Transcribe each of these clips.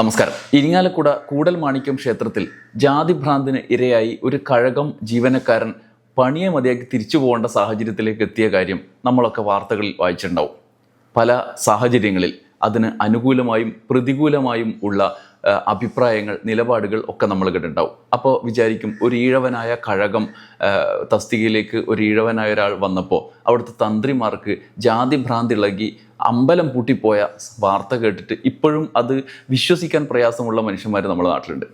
നമസ്കാരം. ഇരിങ്ങാലക്കുട കൂടൽ മാണിക്യം ക്ഷേത്രത്തിൽ ജാതിഭ്രാന്തിന് ഇരയായി ഒരു കഴകം ജീവനക്കാരൻ പണിയെ മതിയാക്കി തിരിച്ചു പോകേണ്ട സാഹചര്യത്തിലേക്ക് എത്തിയ കാര്യം നമ്മളൊക്കെ വാർത്തകളിൽ വായിച്ചിട്ടുണ്ടാവും. പല സാഹചര്യങ്ങളിൽ അതിന് അനുകൂലമായും പ്രതികൂലമായും ഉള്ള അഭിപ്രായങ്ങൾ നിലപാടുകൾ ഒക്കെ നമ്മൾ കേട്ടിട്ടുണ്ടാവും അപ്പോൾ വിചാരിക്കും ഒരു ഈഴവനായ കഴകം തസ്തികയിലേക്ക് ഒരു ഈഴവനായ ഒരാൾ വന്നപ്പോൾ അവിടുത്തെ തന്ത്രിമാർക്ക് ജാതിഭ്രാന്തി ഇളകി അമ്പലം പൂട്ടിപ്പോയ വാർത്ത കേട്ടിട്ട് ഇപ്പോഴും അത് വിശ്വസിക്കാൻ പ്രയാസമുള്ള മനുഷ്യന്മാർ നമ്മുടെ നാട്ടിലുണ്ട്.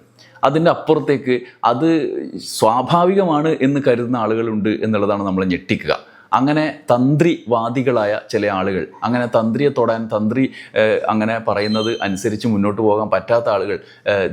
അതിന്റെ അപ്പുറത്തേക്ക് അത് സ്വാഭാവികമാണ് എന്ന് കരുതുന്ന ആളുകളുണ്ട് എന്നുള്ളതാണ് നമ്മൾ ഞെട്ടിക്കുക. അങ്ങനെ തന്ത്രിവാദികളായ ചില ആളുകൾ അങ്ങനെ തന്ത്രിയെ തൊടാൻ തന്ത്രി അങ്ങനെ പറയുന്നത് അനുസരിച്ച് മുന്നോട്ട് പോകാൻ പറ്റാത്ത ആളുകൾ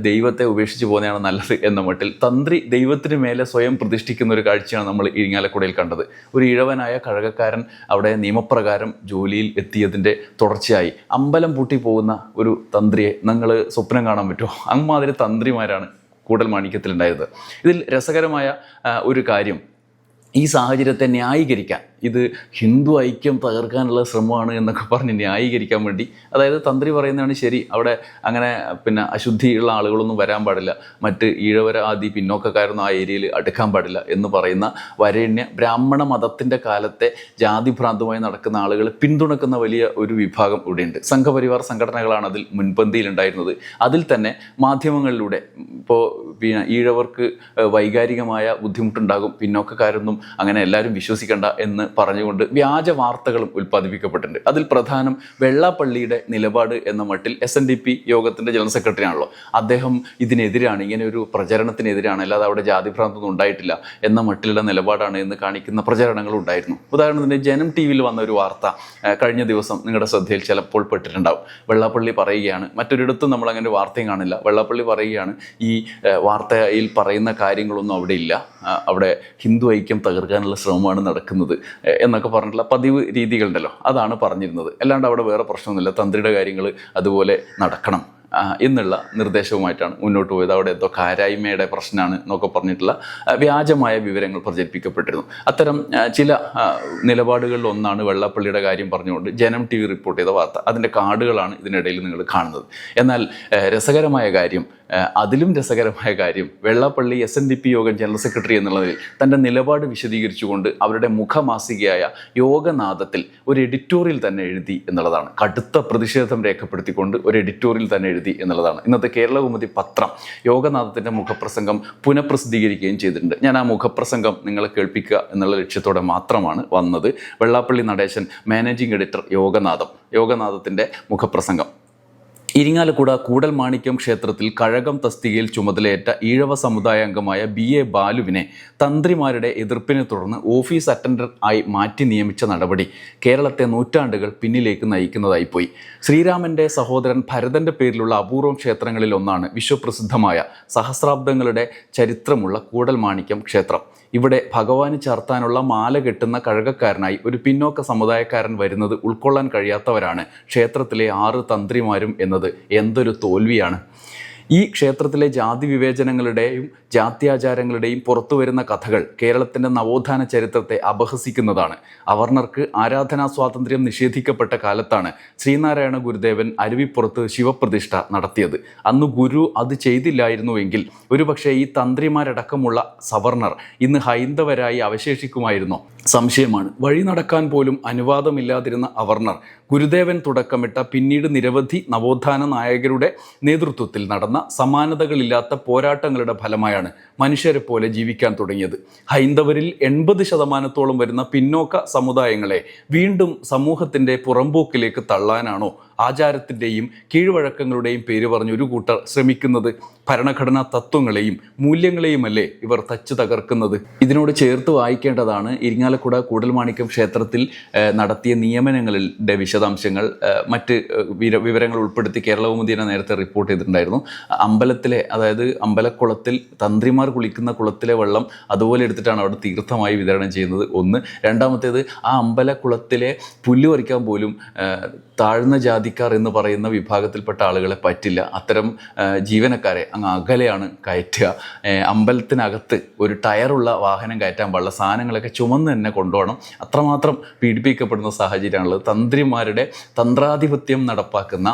ദൈവത്തെ ഉപേക്ഷിച്ച് പോകുന്നതാണ് നല്ലത് എന്ന മട്ടിൽ തന്ത്രി ദൈവത്തിന് മേലെ സ്വയം പ്രതിഷ്ഠിക്കുന്ന ഒരു കാഴ്ചയാണ് നമ്മൾ ഇരിങ്ങാലക്കുടയിൽ കണ്ടത്. ഒരു ഇഴവനായ കഴകക്കാരൻ അവിടെ നിയമപ്രകാരം ജോലിയിൽ എത്തിയതിന്റെ തുടർച്ചയായി. അമ്പലം പൂട്ടി പോകുന്ന ഒരു തന്ത്രിയെ നിങ്ങൾ സ്വപ്നം കാണാൻ പറ്റുമോ? അങ്ങമാതിരി തന്ത്രിമാരാണ് കൂടൽ മാണിക്യത്തിലുണ്ടായത്. ഇതിൽ രസകരമായ ഒരു കാര്യം. ഈ സാഹചര്യത്തെ ന്യായീകരിക്കാൻ ഇത് ഹിന്ദു ഐക്യം തകർക്കാനുള്ള ശ്രമമാണ് എന്നൊക്കെ പറഞ്ഞ് ന്യായീകരിക്കാൻ വേണ്ടി. അതായത് തന്ത്രി പറയുന്നതാണ് ശരി അവിടെ അങ്ങനെ പിന്നെ അശുദ്ധിയുള്ള ആളുകളൊന്നും വരാൻ പാടില്ല. മറ്റ് ഈഴവര ആദി പിന്നോക്കക്കാരൊന്നും ആ ഏരിയയിൽ അടുക്കാൻ പാടില്ല എന്ന് പറയുന്ന വരേണ്യ ബ്രാഹ്മണ മതത്തിന്റെ കാലത്തെ ജാതിഭ്രാന്തമായി നടക്കുന്ന ആളുകൾ പിന്തുണക്കുന്ന വലിയ ഒരു വിഭാഗം ഇവിടെയുണ്ട്. സംഘപരിവാർ സംഘടനകളാണ് അതിൽ മുൻപന്തിയിലുണ്ടായിരുന്നത്. അതിൽ തന്നെ മാധ്യമങ്ങളിലൂടെ ഇപ്പോൾ പിന്നെ ഈഴവർക്ക് വൈകാരികമായ ബുദ്ധിമുട്ടുണ്ടാകും പിന്നോക്കക്കാരൊന്നും അങ്ങനെ എല്ലാവരും വിശ്വസിക്കേണ്ട എന്ന് പറഞ്ഞുകൊണ്ട് വ്യാജ വാർത്തകളും ഉൽപ്പാദിപ്പിക്കപ്പെട്ടിട്ടുണ്ട്. അതിൽ പ്രധാനം വെള്ളാപ്പള്ളിയുടെ നിലപാട് എന്ന മട്ടിൽ എസ് എൻ ഡി പി യോഗത്തിന്റെ ജനറൽ സെക്രട്ടറി ആണല്ലോ അദ്ദേഹം ഇതിനെതിരാണ് ഇങ്ങനെ ഒരു പ്രചരണത്തിനെതിരാണ് അല്ലാതെ അവിടെ ജാതിഭ്രാന്തൊന്നും ഉണ്ടായിട്ടില്ല എന്ന മട്ടിലുള്ള നിലപാടാണ് എന്ന് കാണിക്കുന്ന പ്രചരണങ്ങളും ഉണ്ടായിരുന്നു. ഉദാഹരണത്തിന് ജനം ടി വിയിൽ വന്ന ഒരു വാർത്ത കഴിഞ്ഞ ദിവസം നിങ്ങളുടെ ശ്രദ്ധയിൽ ചിലപ്പോൾ പെട്ടിട്ടുണ്ടാവും. വെള്ളാപ്പള്ളി പറയുകയാണ് മറ്റൊരിടത്തും നമ്മൾ അങ്ങനെ വാർത്തയും കാണില്ല. വെള്ളാപ്പള്ളി പറയുകയാണ് ഈ വാർത്തയിൽ പറയുന്ന കാര്യങ്ങളൊന്നും അവിടെ ഇല്ല. അവിടെ ഹിന്ദു ഐക്യം തകർക്കാനുള്ള ശ്രമമാണ് നടക്കുന്നത്. എന്നൊക്കെ പറഞ്ഞിട്ടുള്ള പതിവ് രീതികളുണ്ടല്ലോ. അതാണ് പറഞ്ഞിരുന്നത്. അല്ലാണ്ട് അവിടെ വേറെ പ്രശ്നമൊന്നുമില്ല. തന്ത്രിയുടെ കാര്യങ്ങൾ അതുപോലെ നടക്കണം എന്നുള്ള നിർദ്ദേശവുമായിട്ടാണ് മുന്നോട്ട് പോയത്. അവിടെ എന്തോ കാരായ്മയുടെ പ്രശ്നമാണ് എന്നൊക്കെ പറഞ്ഞിട്ടുള്ള വ്യാജമായ വിവരങ്ങൾ പ്രചരിപ്പിക്കപ്പെട്ടിരുന്നു. അത്തരം ചില നിലപാടുകളിൽ ഒന്നാണ് വെള്ളപ്പള്ളിയുടെ കാര്യം പറഞ്ഞുകൊണ്ട് ജനം ടി വി റിപ്പോർട്ട് ചെയ്ത വാർത്ത. അതിന്റെ കാർഡുകളാണ് ഇതിനിടയിൽ നിങ്ങൾ കാണുന്നത്. എന്നാൽ രസകരമായ കാര്യം അതിലും രസകരമായ കാര്യം Vellappally S N D P യോഗം ജനറൽ സെക്രട്ടറി എന്നുള്ളതിൽ തന്റെ നിലപാട് വിശദീകരിച്ചുകൊണ്ട് അവരുടെ മുഖമാസികയായ യോഗനാഥത്തിൽ ഒരു എഡിറ്റോറിയൽ തന്നെ എഴുതി എന്നുള്ളതാണ്. കടുത്ത പ്രതിഷേധം രേഖപ്പെടുത്തിക്കൊണ്ട് ഒരു എഡിറ്റോറിയൽ തന്നെ എഴുതി എന്നുള്ളതാണ്. ഇന്നത്തെ കേരളകൗമുദി പത്രം യോഗനാഥത്തിന്റെ മുഖപ്രസംഗം പുനഃപ്രസിദ്ധീകരിക്കുകയും ചെയ്തിട്ടുണ്ട്. ഞാൻ ആ മുഖപ്രസംഗം നിങ്ങളെ കേൾപ്പിക്കുക എന്നുള്ള ലക്ഷ്യത്തോടെ മാത്രമാണ് വന്നത്. വെള്ളാപ്പള്ളി നടേശൻ മാനേജിംഗ് എഡിറ്റർ യോഗനാഥം യോഗനാഥത്തിന്റെ മുഖപ്രസംഗം. ഇരിങ്ങാലക്കുട കൂടൽ മാണിക്യം ക്ഷേത്രത്തിൽ കഴകം തസ്തികയിൽ ചുമതലയേറ്റ ഈഴവ സമുദായ അംഗമായ ബി എ ബാലുവിനെ തന്ത്രിമാരുടെ എതിർപ്പിനെ തുടർന്ന് ഓഫീസ് അറ്റൻഡർ ആയി മാറ്റി നിയമിച്ച നടപടി കേരളത്തെ നൂറ്റാണ്ടുകൾ പിന്നിലേക്ക് നയിക്കുന്നതായിപ്പോയി. ശ്രീരാമന്റെ സഹോദരൻ ഭരതന്റെ പേരിലുള്ള അപൂർവം ക്ഷേത്രങ്ങളിൽ ഒന്നാണ് വിശ്വപ്രസിദ്ധമായ സഹസ്രാബ്ദങ്ങളുടെ ചരിത്രമുള്ള കൂടൽ മാണിക്യം ക്ഷേത്രം. ഇവിടെ ഭഗവാന് ചാർത്താനുള്ള മാല കെട്ടുന്ന കഴകക്കാരനായി ഒരു പിന്നോക്ക സമുദായക്കാരൻ വരുന്നത് ഉൾക്കൊള്ളാൻ കഴിയാത്തവരാണ് ക്ഷേത്രത്തിലെ ആറ് തന്ത്രിമാരും എന്നത്. എന്തൊരു തോൽവിയാണ്. ഈ ക്ഷേത്രത്തിലെ ജാതി വിവേചനങ്ങളുടെയും ജാത്യാചാരങ്ങളുടെയും പുറത്തു വരുന്ന കഥകൾ കേരളത്തിന്റെ നവോത്ഥാന ചരിത്രത്തെ അപഹസിക്കുന്നതാണ്. അവർണർക്ക് ആരാധനാ സ്വാതന്ത്ര്യം നിഷേധിക്കപ്പെട്ട കാലത്താണ് ശ്രീനാരായണ ഗുരുദേവൻ അരുവിപ്പുറത്ത് ശിവപ്രതിഷ്ഠ നടത്തിയത്. അന്ന് ഗുരു അത് ചെയ്തില്ലായിരുന്നുവെങ്കിൽ ഒരുപക്ഷെ ഈ തന്ത്രിമാരടക്കമുള്ള സവർണർ ഇന്ന് ഹൈന്ദവരായി അവശേഷിക്കുമായിരുന്നോ? സംശയമാണ്. വഴി നടക്കാൻ പോലും അനുവാദമില്ലാതിരുന്ന അവർണർ ഗുരുദേവൻ തുടക്കമിട്ട പിന്നീട് നിരവധി നവോത്ഥാന നായകരുടെ നേതൃത്വത്തിൽ നടന്ന സമാനതകളില്ലാത്ത പോരാട്ടങ്ങളുടെ ഫലമായാണ് മനുഷ്യരെ പോലെ ജീവിക്കാൻ തുടങ്ങിയത്. ഹൈന്ദവരിൽ എൺപത് ശതമാനത്തോളം വരുന്ന പിന്നോക്ക സമുദായങ്ങളെ വീണ്ടും സമൂഹത്തിന്റെ പുറമ്പോക്കിലേക്ക് തള്ളാനാണോ ആചാരത്തിന്റെയും കീഴ്വഴക്കങ്ങളുടെയും പേര് പറഞ്ഞ് ഒരു കൂട്ടർ ശ്രമിക്കുന്നത് ഭരണഘടനാ തത്വങ്ങളെയും മൂല്യങ്ങളെയുമല്ലേ ഇവർ തച്ചു തകർക്കുന്നത്. ഇതിനോട് ചേർത്ത് വായിക്കേണ്ടതാണ് ഇരിങ്ങാലക്കുട കൂടൽമാണിക്യം ക്ഷേത്രത്തിൽ നടത്തിയ നിയമനങ്ങളുടെ വിശദാംശങ്ങൾ. മറ്റ് വിവരങ്ങൾ ഉൾപ്പെടുത്തി കേരളകൗമുദീനെ നേരത്തെ റിപ്പോർട്ട് ചെയ്തിട്ടുണ്ടായിരുന്നു. അമ്പലത്തിലെ അതായത് അമ്പലക്കുളത്തിൽ തന്ത്രിമാർ കുളിക്കുന്ന കുളത്തിലെ വെള്ളം അതുപോലെ എടുത്തിട്ടാണ് അവിടെ തീർത്ഥമായി വിതരണം ചെയ്യുന്നത്. ഒന്ന്. രണ്ടാമത്തേത് ആ അമ്പലക്കുളത്തിലെ പുല്ല് പറിക്കാൻ പോലും താഴ്ന്ന ജാതി ജാതിക്കാർ എന്ന് പറയുന്ന വിഭാഗത്തിൽപ്പെട്ട ആളുകളെ പറ്റില്ല. അത്തരം ജീവനക്കാരെ അങ്ങ് അകലെയാണ് കയറ്റുക. അമ്പലത്തിനകത്ത് ഒരു ടയറുള്ള വാഹനം കയറ്റാൻ പാടില്ല. സാധനങ്ങളൊക്കെ ചുമന്ന് തന്നെ കൊണ്ടുപോകണം. അത്രമാത്രം പീഡിപ്പിക്കപ്പെടുന്ന സാഹചര്യമാണുള്ളത്. തന്ത്രിമാരുടെ തന്ത്രാധിപത്യം നടപ്പാക്കുന്ന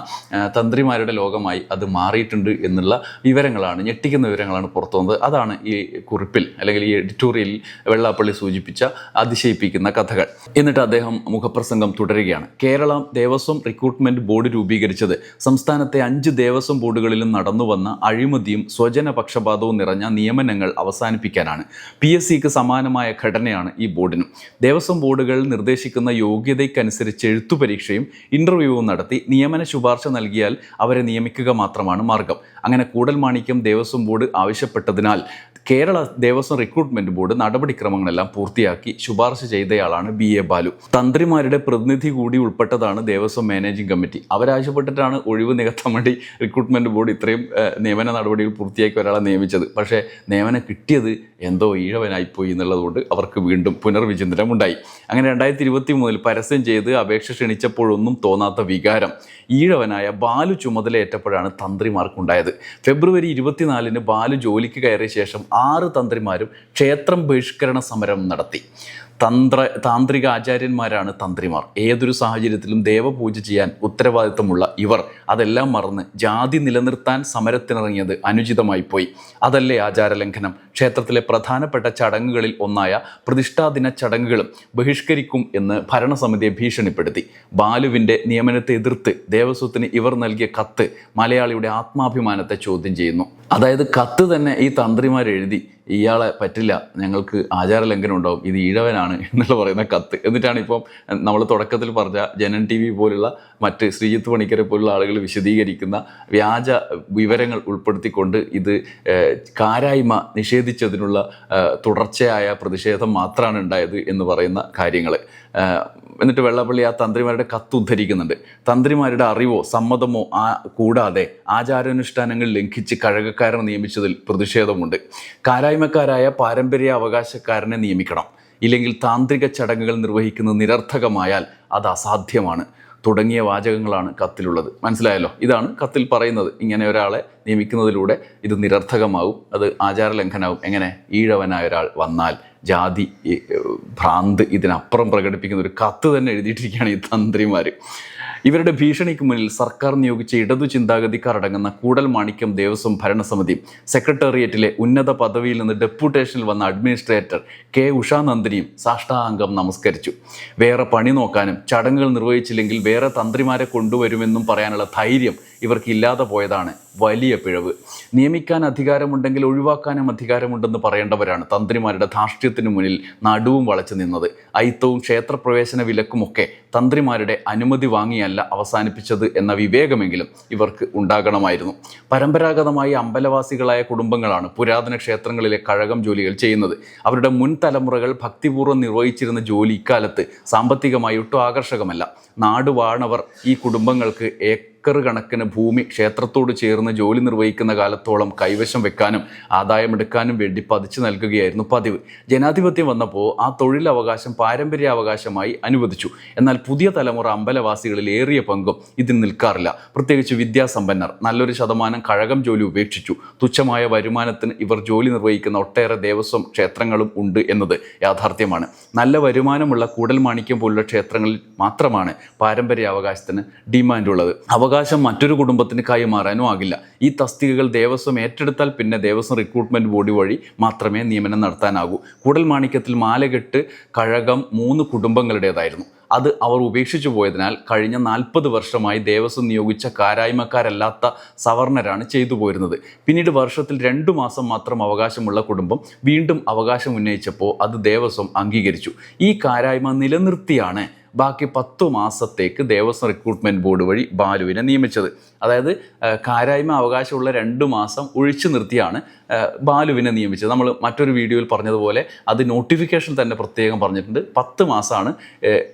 തന്ത്രിമാരുടെ ലോകമായി അത് മാറിയിട്ടുണ്ട് എന്നുള്ള വിവരങ്ങളാണ് ഞെട്ടിക്കുന്ന വിവരങ്ങളാണ് പുറത്തു വന്നത്. അതാണ് ഈ കുറിപ്പിൽ അല്ലെങ്കിൽ ഈ എഡിറ്റോറിയലിൽ വെള്ളാപ്പള്ളി സൂചിപ്പിച്ച അതിശയിപ്പിക്കുന്ന കഥകൾ. എന്നിട്ട് അദ്ദേഹം മുഖപ്രസംഗം തുടരുകയാണ്. കേരളം ദേവസ്വം റിക്രൂട്ട്മെന്റ് ബോർഡ് രൂപീകരിച്ചത്. സംസ്ഥാനത്തെ അഞ്ച് ദേവസ്വം ബോർഡുകളിലും നടന്നുവന്ന അഴിമതിയും സ്വജനപക്ഷപാതവും നിറഞ്ഞ നിയമനങ്ങൾ അവസാനിപ്പിക്കാനാണ്. പി എസ് സിക്ക് സമാനമായ ഘടനയാണ് ഈ ബോർഡിനും. ദേവസ്വം ബോർഡുകൾ നിർദ്ദേശിക്കുന്ന യോഗ്യതയ്ക്കനുസരിച്ച് എഴുത്തു പരീക്ഷയും ഇന്റർവ്യൂവും നടത്തി നിയമന ശുപാർശ നൽകിയാൽ അവരെ നിയമിക്കുക മാത്രമാണ് മാർഗം. അങ്ങനെ കൂടൽ മാണിക്യം ദേവസ്വം ബോർഡ് ആവശ്യപ്പെട്ടതിനാൽ കേരള ദേവസ്വം റിക്രൂട്ട്മെന്റ് ബോർഡ് നടപടിക്രമങ്ങളെല്ലാം പൂർത്തിയാക്കി ശുപാർശ ചെയ്തയാളാണ് ബി എ ബാലു. തന്ത്രിമാരുടെ പ്രതിനിധി കൂടി ഉൾപ്പെട്ടതാണ് ദേവസ്വം മാനേജിംഗ് കമ്മിറ്റി. അവരാവശ്യപ്പെട്ടിട്ടാണ് ഒഴിവ് നികത്താൻ വേണ്ടി റിക്രൂട്ട്മെന്റ് ബോർഡ് ഇത്രയും നിയമന നടപടികൾ പൂർത്തിയാക്കി ഒരാളെ നിയമിച്ചത്. പക്ഷേ നിയമനം കിട്ടിയത് എന്തോ ഈഴവനായിപ്പോയി എന്നുള്ളതുകൊണ്ട് അവർക്ക് വീണ്ടും പുനർവിചിന്തനം ഉണ്ടായി അങ്ങനെ രണ്ടായിരത്തി ഇരുപത്തി മൂന്നിൽ പരസ്യം ചെയ്ത് അപേക്ഷ ക്ഷണിച്ചപ്പോഴൊന്നും തോന്നാത്ത വികാരം. ഈഴവനായ ബാലു ചുമതലയേറ്റപ്പോഴാണ് തന്ത്രിമാർക്കുണ്ടായത്. ഫെബ്രുവരി ഇരുപത്തിനാലിന് ബാലു ജോലിക്ക് കയറിയ ശേഷം ആറ് തന്ത്രിമാരും ക്ഷേത്രം ബഹിഷ്കരണ സമരം നടത്തി. തന്ത്ര താന്ത്രിക ആചാര്യന്മാരാണ് തന്ത്രിമാർ. ഏതൊരു സാഹചര്യത്തിലും ദേവപൂജ ചെയ്യാൻ ഉത്തരവാദിത്തമുള്ള ഇവർ അതെല്ലാം മറന്ന് ജാതി നിലനിർത്താൻ സമരത്തിനിറങ്ങിയത് അനുചിതമായി പോയി അതല്ലേ ആചാരലംഘനം? ക്ഷേത്രത്തിലെ പ്രധാനപ്പെട്ട ചടങ്ങുകളിൽ ഒന്നായ പ്രതിഷ്ഠാദിന ചടങ്ങുകളും ബഹിഷ്കരിക്കും എന്ന് ഭരണസമിതിയെ ഭീഷണിപ്പെടുത്തി. ബാലുവിന്റെ നിയമനത്തെ എതിർത്ത് ദേവസ്വത്തിന് ഇവർ നൽകിയ കത്ത് മലയാളിയുടെ ആത്മാഭിമാനത്തെ ചോദ്യം ചെയ്യുന്നു. അതായത് കത്ത് തന്നെ ഈ തന്ത്രിമാർ എഴുതി ഇയാളെ പറ്റില്ല ഞങ്ങൾക്ക് ആചാര ലംഘനം ഉണ്ടാവും ഇത് ഈഴവനാണ് എന്നുള്ള പറയുന്ന കത്ത്. എന്നിട്ടാണ് ഇപ്പം നമ്മൾ തുടക്കത്തിൽ പറഞ്ഞ ജനൻ ടി വി പോലുള്ള മറ്റ് ശ്രീജിത്ത് പണിക്കരെ പോലുള്ള ആളുകൾ വിശദീകരിക്കുന്ന വ്യാജ വിവരങ്ങൾ ഉൾപ്പെടുത്തിക്കൊണ്ട് ഇത് കാരായ്മ നിഷേധിച്ചതിനുള്ള തുടർച്ചയായ പ്രതിഷേധം മാത്രമാണ് ഉണ്ടായത് എന്ന് പറയുന്ന കാര്യങ്ങൾ. എന്നിട്ട് വെള്ളപ്പള്ളി ആ തന്ത്രിമാരുടെ കത്ത് ഉദ്ധരിക്കുന്നുണ്ട്. തന്ത്രിമാരുടെ അറിവോ സമ്മതമോ ആ കൂടാതെ ആചാരാനുഷ്ഠാനങ്ങൾ ലംഘിച്ച് കഴകക്കാരനെ നിയമിച്ചതിൽ പ്രതിഷേധമുണ്ട്. കാരായ്മക്കാരായ പാരമ്പര്യ അവകാശക്കാരനെ നിയമിക്കണം. ഇല്ലെങ്കിൽ താന്ത്രിക ചടങ്ങുകൾ നിർവഹിക്കുന്നത് നിരർത്ഥകമായാൽ അത് അസാധ്യമാണ്. തുടങ്ങിയ വാചകങ്ങളാണ് കത്തിലുള്ളത്. മനസ്സിലായല്ലോ? ഇതാണ് കത്തിൽ പറയുന്നത്. ഇങ്ങനെ ഒരാളെ നിയമിക്കുന്നതിലൂടെ ഇത് നിരർത്ഥകമാവും. അത് ആചാരലംഘനവും. എങ്ങനെ? ഈഴവനായ ഒരാൾ വന്നാൽ ജാതി ഭ്രാന്ത് ഇതിനപ്പുറം പ്രകടിപ്പിക്കുന്ന ഒരു കത്ത് തന്നെ എഴുതിയിട്ടിരിക്കുകയാണ് ഈ തന്ത്രിമാർ ഇവരുടെ ഭീഷണിക്ക് മുന്നിൽ സർക്കാർ നിയോഗിച്ച ഇടതു ചിന്താഗതിക്കാരടങ്ങുന്ന കൂടൽ മാണിക്യം ദേവസ്വം ഭരണസമിതി സെക്രട്ടേറിയറ്റിലെ ഉന്നത പദവിയിൽ നിന്ന് ഡെപ്യൂട്ടേഷനിൽ വന്ന അഡ്മിനിസ്ട്രേറ്റർ കെ ഉഷാനന്ദിനിയും സാഷ്ടാംഗം നമസ്കരിച്ചു. വേറെ പണി നോക്കാനും ചടങ്ങുകൾ നിർവഹിച്ചില്ലെങ്കിൽ വേറെ തന്ത്രിമാരെ കൊണ്ടുവരുമെന്നും പറയാനുള്ള ധൈര്യം ഇവർക്ക് ഇല്ലാതെ പോയതാണ് വലിയ പിഴവ്. നിയമിക്കാൻ അധികാരമുണ്ടെങ്കിൽ ഒഴിവാക്കാനും അധികാരമുണ്ടെന്ന് പറയേണ്ടവരാണ് തന്ത്രിമാരുടെ ധാർഷ്ട്യത്തിനു മുന്നിൽ നടുവും വളച്ചു നിന്നത്. അയിത്തവും ക്ഷേത്രപ്രവേശന വിലക്കുമൊക്കെ തന്ത്രിമാരുടെ അനുമതി വാങ്ങിയല്ല അവസാനിപ്പിച്ചത് എന്ന വിവേകമെങ്കിലും ഇവർക്ക് ഉണ്ടാകണമായിരുന്നു. പരമ്പരാഗതമായി അമ്പലവാസികളായ കുടുംബങ്ങളാണ് പുരാതന ക്ഷേത്രങ്ങളിലെ കഴകം ജോലികൾ ചെയ്യുന്നത്. അവരുടെ മുൻ തലമുറകൾ ഭക്തിപൂർവം നിർവഹിച്ചിരുന്ന ജോലി ഇക്കാലത്ത് സാമ്പത്തികമായി ഒട്ടും ആകർഷകമല്ല. നാടുവാണവർ ഈ കുടുംബങ്ങൾക്ക് ഏക്കർ കണക്കിന് ഭൂമി ക്ഷേത്രത്തോട് ചേർന്ന് ജോലി നിർവഹിക്കുന്ന കാലത്തോളം കൈവശം വെക്കാനും ആദായമെടുക്കാനും വേണ്ടി പതിച്ചു നൽകുകയായിരുന്നു പതിവ്. ജനാധിപത്യം വന്നപ്പോൾ ആ തൊഴിലവകാശം പാരമ്പര്യാവകാശമായി അനുവദിച്ചു. എന്നാൽ പുതിയ തലമുറ അമ്പലവാസികളിൽ ഏറിയ പങ്കും ഇതിന് നിൽക്കാറില്ല. പ്രത്യേകിച്ച് വിദ്യാസമ്പന്നർ നല്ലൊരു ശതമാനം കഴകം ജോലി ഉപേക്ഷിച്ചു. തുച്ഛമായ വരുമാനത്തിന് ഇവർ ജോലി നിർവഹിക്കുന്ന ഒട്ടേറെ ദേവസ്വം ക്ഷേത്രങ്ങളും ഉണ്ട് എന്നത് യാഥാർത്ഥ്യമാണ്. നല്ല വരുമാനമുള്ള കൂടൽ മാണിക്യം പോലുള്ള ക്ഷേത്രങ്ങളിൽ മാത്രമാണ് പാരമ്പര്യാവകാശത്തിന് ഡിമാൻഡ് ഉള്ളത് അവകാശം മറ്റൊരു കുടുംബത്തിന് കൈമാറാനും ആകില്ല. ഈ തസ്തികകൾ ദേവസ്വം ഏറ്റെടുത്താൽ പിന്നെ ദേവസ്വം റിക്രൂട്ട്മെന്റ് ബോർഡ് വഴി മാത്രമേ നിയമനം നടത്താനാകൂ. കൂടൽ മാണിക്യത്തിൽ മാലകെട്ട് കഴകം മൂന്ന് കുടുംബങ്ങളുടേതായിരുന്നു. അത് അവർ ഉപേക്ഷിച്ചു പോയതിനാൽ കഴിഞ്ഞ നാൽപ്പത് വർഷമായി ദേവസ്വം നിയോഗിച്ച കാരായ്മക്കാരല്ലാത്ത സവർണരാണ് ചെയ്തു പോരുന്നത് പിന്നീട് വർഷത്തിൽ രണ്ടു മാസം മാത്രം അവകാശമുള്ള കുടുംബം വീണ്ടും അവകാശം ഉന്നയിച്ചപ്പോൾ അത് ദേവസ്വം അംഗീകരിച്ചു. ഈ കാരായ്മ നിലനിർത്തിയാണ് ബാക്കി പത്തു മാസത്തേക്ക് ദേവസ്വം റിക്രൂട്ട്മെന്റ് ബോർഡ് വഴി ബാലുവിനെ നിയമിച്ചത്. അതായത് കാരായ്മ അവകാശമുള്ള രണ്ട് മാസം ഒഴിച്ചു നിർത്തിയാണ് ബാലുവിനെ നിയമിച്ചത്. നമ്മൾ മറ്റൊരു വീഡിയോയിൽ പറഞ്ഞതുപോലെ അത് നോട്ടിഫിക്കേഷൻ തന്നെ പ്രത്യേകം പറഞ്ഞിട്ടുണ്ട്. പത്ത് മാസമാണ്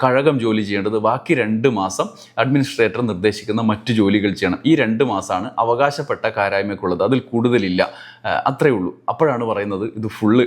കഴകം ജോലി ചെയ്യേണ്ടത്. ബാക്കി രണ്ട് മാസം അഡ്മിനിസ്ട്രേറ്റർ നിർദ്ദേശിക്കുന്ന മറ്റു ജോലികൾ ചെയ്യണം. ഈ രണ്ട് മാസമാണ് അവകാശപ്പെട്ട കാരായ്മയ്ക്കുള്ളത്. അതിൽ കൂടുതലില്ല. അത്രയേ ഉള്ളൂ. അപ്പോഴാണ് പറയുന്നത് ഇത് ഫുള്ള്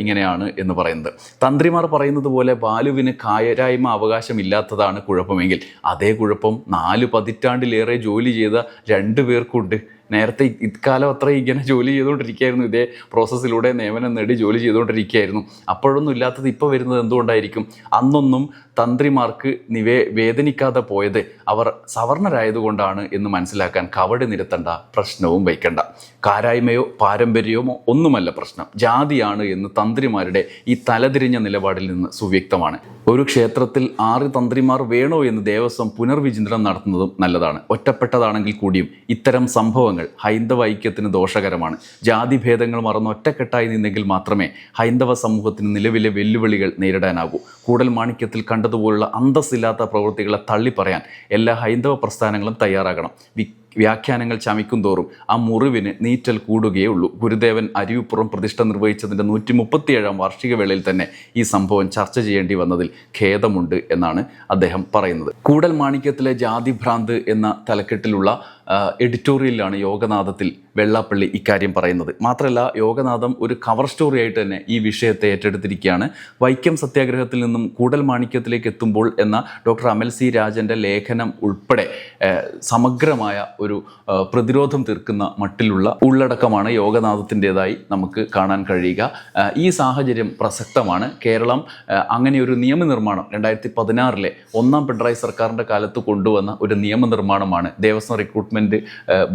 ഇങ്ങനെയാണ് എന്ന് പറയുന്നത്. തന്ത്രിമാർ പറയുന്നത് പോലെ ബാലുവിന് കായരായ്മ അവകാശം അവകാശമില്ലാത്തതാണ് കുഴപ്പമെങ്കിൽ അതേ കുഴപ്പം നാല് പതിറ്റാണ്ടിലേറെ ജോലി ചെയ്ത രണ്ടു പേർക്കുണ്ട്. നേരത്തെ ഇക്കാലം അത്ര ഇങ്ങനെ ജോലി ചെയ്തുകൊണ്ടിരിക്കുകയായിരുന്നു. ഇതേ പ്രോസസ്സിലൂടെ നിയമനം നേടി ജോലി ചെയ്തുകൊണ്ടിരിക്കുകയായിരുന്നു. അപ്പോഴൊന്നും ഇല്ലാത്തത് ഇപ്പോൾ വരുന്നത് എന്തുകൊണ്ടായിരിക്കും? അന്നൊന്നും തന്ത്രിമാർക്ക് നിവേ വേദനിക്കാതെ പോയത് അവർ സവർണരായതുകൊണ്ടാണ് എന്ന് മനസ്സിലാക്കാൻ കവടി നിരത്തേണ്ട പ്രശ്നവും വയ്ക്കണ്ട. കാരായ്മയോ പാരമ്പര്യമോ ഒന്നുമല്ല പ്രശ്നം. ജാതിയാണ് എന്ന് തന്ത്രിമാരുടെ ഈ തലതിരിഞ്ഞ നിലപാടിൽ നിന്ന് സുവ്യക്തമാണ്. ഒരു ക്ഷേത്രത്തിൽ ആറ് തന്ത്രിമാർ വേണോ എന്ന് ദേവസ്വം പുനർവിചിന്തനം നടത്തുന്നതും നല്ലതാണ്. ഒറ്റപ്പെട്ടതാണെങ്കിൽ കൂടിയും ഇത്തരം സംഭവങ്ങൾ ഹൈന്ദവ ഐക്യത്തിന് ദോഷകരമാണ്. ജാതിഭേദങ്ങൾ മറന്ന് ഒറ്റക്കെട്ടായി നിന്നെങ്കിൽ മാത്രമേ ഹൈന്ദവ സമൂഹത്തിന് നിലവിലെ വെല്ലുവിളികൾ നേരിടാനാകൂ. കൂടൽ മാണിക്യത്തിൽ കണ്ടതുപോലുള്ള അന്തസ്സില്ലാത്ത പ്രവൃത്തികളെ തള്ളിപ്പറയാൻ എല്ലാ ഹൈന്ദവ പ്രസ്ഥാനങ്ങളും തയ്യാറാകണം. വ്യാഖ്യാനങ്ങൾ ചമിക്കും തോറും ആ മുറിവിന് നീറ്റൽ കൂടുകയേ ഉള്ളൂ ഗുരുദേവൻ അരിവിപ്പുറം പ്രതിഷ്ഠ നിർവഹിച്ചതിന്റെ നൂറ്റി മുപ്പത്തിയേഴാം വാർഷിക വേളയിൽ തന്നെ ഈ സംഭവം ചർച്ച ചെയ്യേണ്ടി വന്നതിൽ ഖേദമുണ്ട് എന്നാണ് അദ്ദേഹം പറയുന്നത്. കൂടൽ മാണിക്യത്തിലെ ജാതിഭ്രാന്ത് എന്ന തലക്കെട്ടിലുള്ള എഡിറ്റോറിയലിലാണ് യോഗനാഥത്തിൽ വെള്ളാപ്പള്ളി ഇക്കാര്യം പറയുന്നത്. മാത്രമല്ല യോഗനാഥം ഒരു കവർ സ്റ്റോറി ആയിട്ട് തന്നെ ഈ വിഷയത്തെ ഏറ്റെടുത്തിരിക്കുകയാണ്. വൈക്കം സത്യാഗ്രഹത്തിൽ നിന്നും കൂടൽ മാണിക്യത്തിലേക്ക് എത്തുമ്പോൾ എന്ന ഡോക്ടർ അമൽ സി. രാജന്റെ ലേഖനം ഉൾപ്പെടെ സമഗ്രമായ ഒരു പ്രതിരോധം തീർക്കുന്ന മട്ടിലുള്ള ഉള്ളടക്കമാണ് യോഗനാഥത്തിന്റെതായി നമുക്ക് കാണാൻ കഴിയുക. ഈ സാഹചര്യം പ്രസക്തമാണ്. കേരളം അങ്ങനെ ഒരു നിയമനിർമ്മാണം രണ്ടായിരത്തി പതിനാറിലെ ഒന്നാം പിണറായി സർക്കാരിന്റെ കാലത്ത് കൊണ്ടുവന്ന ഒരു നിയമനിർമ്മാണമാണ് ദേവസ്വം റിക്രൂട്ട്മെന്റ്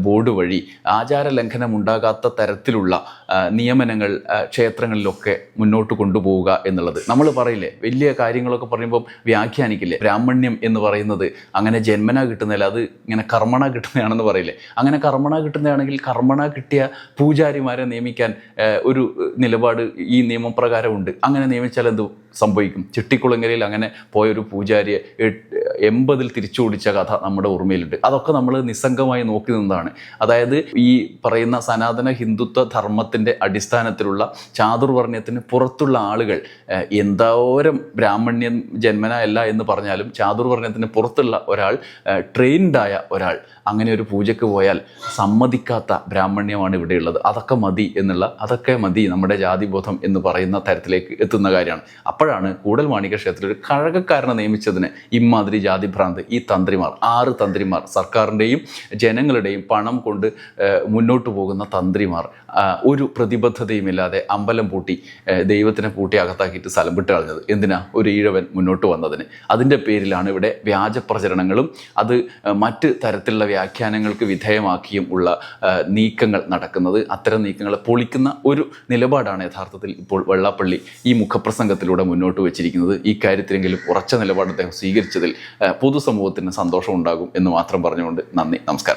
ബോർഡ് വഴി ആചാര ലംഘനം ഉണ്ടാകാത്ത തരത്തിലുള്ള നിയമനങ്ങൾ ക്ഷേത്രങ്ങളിലൊക്കെ മുന്നോട്ട് കൊണ്ടുപോവുക എന്നുള്ളത്. നമ്മൾ പറയില്ലേ വലിയ കാര്യങ്ങളൊക്കെ പറയുമ്പോൾ വ്യാഖ്യാനിക്കില്ലേ? ബ്രാഹ്മണ്യം എന്ന് പറയുന്നത് അങ്ങനെ ജന്മന കിട്ടുന്നില്ല അത് ഇങ്ങനെ കർമ്മണ കിട്ടുന്നതാണെന്ന് പറയില്ലേ? അങ്ങനെ കർമ്മണ കിട്ടുന്നതാണെങ്കിൽ കർമ്മണ കിട്ടിയ പൂജാരിമാരെ നിയമിക്കാൻ ഒരു നിലപാട് ഈ നിയമപ്രകാരമുണ്ട്. അങ്ങനെ നിയമിച്ചാൽ എന്ത് സംഭവിക്കും? ചിട്ടിക്കുളങ്ങരയിൽ അങ്ങനെ പോയൊരു പൂജാരിയെ എൺപതിൽ തിരിച്ചു കഥ നമ്മുടെ ഓർമ്മയിലുണ്ട്. അതൊക്കെ നമ്മൾ നിസ്സംഗമായി നോക്കി നിന്നതാണ്. അതായത് ഈ പറയുന്ന സനാതന ഹിന്ദുത്വ ധർമ്മത്തിന്റെ അടിസ്ഥാനത്തിലുള്ള ചാതുർവർണയത്തിന് പുറത്തുള്ള ആളുകൾ എന്തോരം ബ്രാഹ്മണ്യം ജന്മന അല്ല എന്ന് പറഞ്ഞാലും ചാതുർവർണയത്തിന് പുറത്തുള്ള ഒരാൾ ട്രെയിൻഡായ ഒരാൾ അങ്ങനെ ഒരു പൂജയ്ക്ക് പോയാൽ സമ്മതിക്കാത്ത ബ്രാഹ്മണ്യമാണ് ഇവിടെയുള്ളത്. അതൊക്കെ മതി എന്നുള്ള അതൊക്കെ മതി നമ്മുടെ ജാതിബോധം എന്ന് പറയുന്ന തരത്തിലേക്ക് എത്തുന്ന കാര്യമാണ്. അപ്പോഴാണ് കൂടൽ മാണിക ക്ഷേത്രത്തിൽ ഒരു കഴകക്കാരനെ നിയമിച്ചതിന് ഇമാതിരി ജാതിഭ്രാന്ത് ഈ തന്ത്രിമാർ ആറ് തന്ത്രിമാർ സർക്കാരിന്റെയും ജനങ്ങളുടെയും പണം കൊണ്ട് മുന്നോട്ട് പോകുന്ന തന്ത്രിമാർ ഒരു പ്രതിബദ്ധതയുമില്ലാതെ അമ്പലം പൂട്ടി ദൈവത്തിനെ പൂട്ടി അകത്താക്കിയിട്ട് സ്ഥലം വിട്ട് കളഞ്ഞത് എന്തിനാ? ഒരു ഈഴവൻ മുന്നോട്ട് വന്നതിന്. അതിന്റെ പേരിലാണ് ഇവിടെ വ്യാജ പ്രചരണങ്ങളും അത് മറ്റ് തരത്തിലുള്ള വ്യാഖ്യാനങ്ങൾക്ക് വിധേയമാക്കിയും ഉള്ള നീക്കങ്ങൾ നടക്കുന്നത്. അത്തരം നീക്കങ്ങളെ പൊളിക്കുന്ന ഒരു നിലപാടാണ് യഥാർത്ഥത്തിൽ ഇപ്പോൾ വെള്ളാപ്പള്ളി ഈ മുഖപ്രസംഗത്തിലൂടെ മുന്നോട്ട് വെച്ചിരിക്കുന്നത്. ഈ കാര്യത്തിലെങ്കിലും ഉറച്ച നിലപാട് അദ്ദേഹം സ്വീകരിച്ചതിൽ പൊതുസമൂഹത്തിന് സന്തോഷം ഉണ്ടാകും എന്ന് മാത്രം പറഞ്ഞുകൊണ്ട് നന്ദി. നമസ്കാരം.